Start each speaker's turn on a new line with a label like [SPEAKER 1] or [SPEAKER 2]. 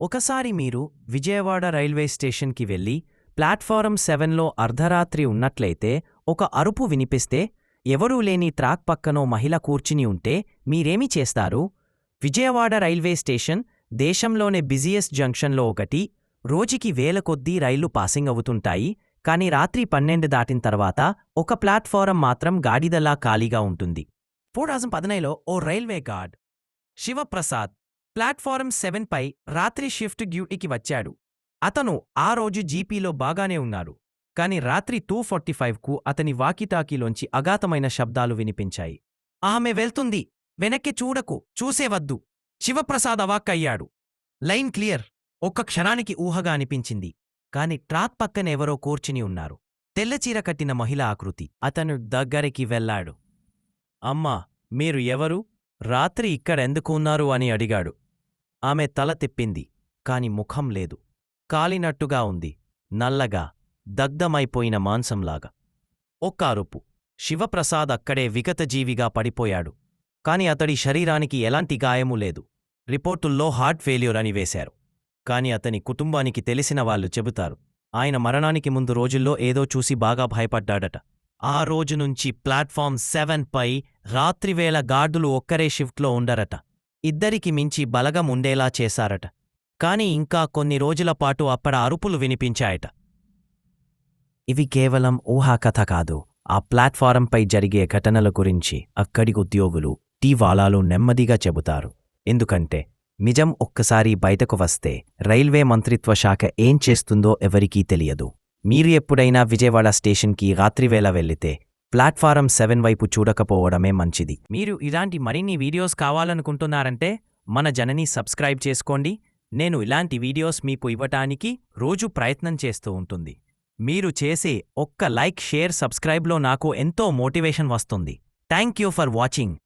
[SPEAKER 1] ఒకసారి మీరు విజయవాడ రైల్వే స్టేషన్కి వెళ్ళి ప్లాట్ఫారం సెవెన్లో అర్ధరాత్రి ఉన్నట్లయితే ఒక అరుపు వినిపిస్తే ఎవరూ లేని ట్రాక్ పక్కనో మహిళ కూర్చుని ఉంటే మీరేమి చేస్తారు? విజయవాడ రైల్వే స్టేషన్ దేశంలోనే బిజియెస్ట్ జంక్షన్లో ఒకటి రోజుకి వేల కొద్దీ రైళ్ళు పాసింగ్ అవుతుంటాయి కానీ రాత్రి పన్నెండు దాటిన తర్వాత ఒక ప్లాట్ఫారం మాత్రం గాడిదలా ఖాళీగా ఉంటుంది. ఫోర్ థౌజండ్ పదనైలో ఓ railway guard Shivaprasad platform seven పై రాత్రి షిఫ్ట్ డ్యూటీకి వచ్చాడు. అతను ఆ రోజు జీపీలో బాగానే ఉన్నాడు కాని రాత్రి టూ ఫార్టీ ఫైవ్కు అతని వాకిటాకీలోంచి అగాతమైన శబ్దాలు వినిపించాయి. ఆమె వెళ్తుంది. వెనక్కి చూడకు. చూసేవద్దు. శివప్రసాద్ అవాక్కయ్యాడు లైన్ క్లియర్. ఒక్క క్షణానికి ఊహగా అనిపించింది. కాని ట్రాక్ పక్కన ఎవరో కూర్చుని ఉన్నారు. తెల్లచీర కట్టిన మహిళ ఆకృతి. అతను దగ్గరికి వెళ్ళాడు. అమ్మా మీరు ఎవరు? రాత్రి ఇక్కడెందుకు ఉన్నారు? అని అడిగాడు. ఆమె తల తిప్పింది. కాని ముఖం లేదు. కాలినట్టుగా ఉంది. నల్లగా దగ్ధమైపోయిన మాంసంలాగా. ఒక్క అరుపు శివప్రసాద్ అక్కడే విగతజీవిగా పడిపోయాడు. కాని అతడి శరీరానికి ఎలాంటి గాయమూ లేదు. రిపోర్టుల్లో హార్ట్ ఫెయిల్యూర్ అని వేశారు. కాని అతని కుటుంబానికి తెలిసిన వాళ్ళు చెబుతారు. ఆయన మరణానికి ముందు రోజుల్లో ఏదో చూసి బాగా భయపడ్డాడట. ఆ రోజు నుంచి ప్లాట్ఫామ్ సెవెన్ పై రాత్రివేళ గార్డులు ఒక్కరే షిఫ్ట్లో ఉండరట. ఇద్దరికి మించి బలగం ఉండేలా చేశారట. కాని ఇంకా కొన్ని రోజులపాటు అప్పడ అరుపులు వినిపించాయట. ఇవి కేవలం ఊహాకథ కాదు. ఆ ప్లాట్ఫారంపై జరిగే ఘటనల గురించి అక్కడి ఉద్యోగులు టీవాలాలు నెమ్మదిగా చెబుతారు. ఎందుకంటే నిజం ఒక్కసారి బయటకు వస్తే రైల్వే మంత్రిత్వ శాఖ ఏం చేస్తుందో ఎవరికీ తెలియదు. మీరు ఎప్పుడైనా విజయవాడ స్టేషన్కి రాత్రివేళ వెళ్ళితే ప్లాట్ఫారం సెవెన్ వైపు చూడకపోవడమే మంచిది. మీరు ఇలాంటి మరిన్ని వీడియోస్ కావాలనుకుంటున్నారంటే మన జనని సబ్స్క్రైబ్ చేసుకోండి. నేను ఇలాంటి వీడియోస్ మీకు ఇవ్వటానికి రోజు ప్రయత్నం చేస్తూ ఉంటుంది. మీరు చేసే ఒక్క లైక్ షేర్ సబ్స్క్రైబ్లో నాకు ఎంతో మోటివేషన్ వస్తుంది. Thank you for watching.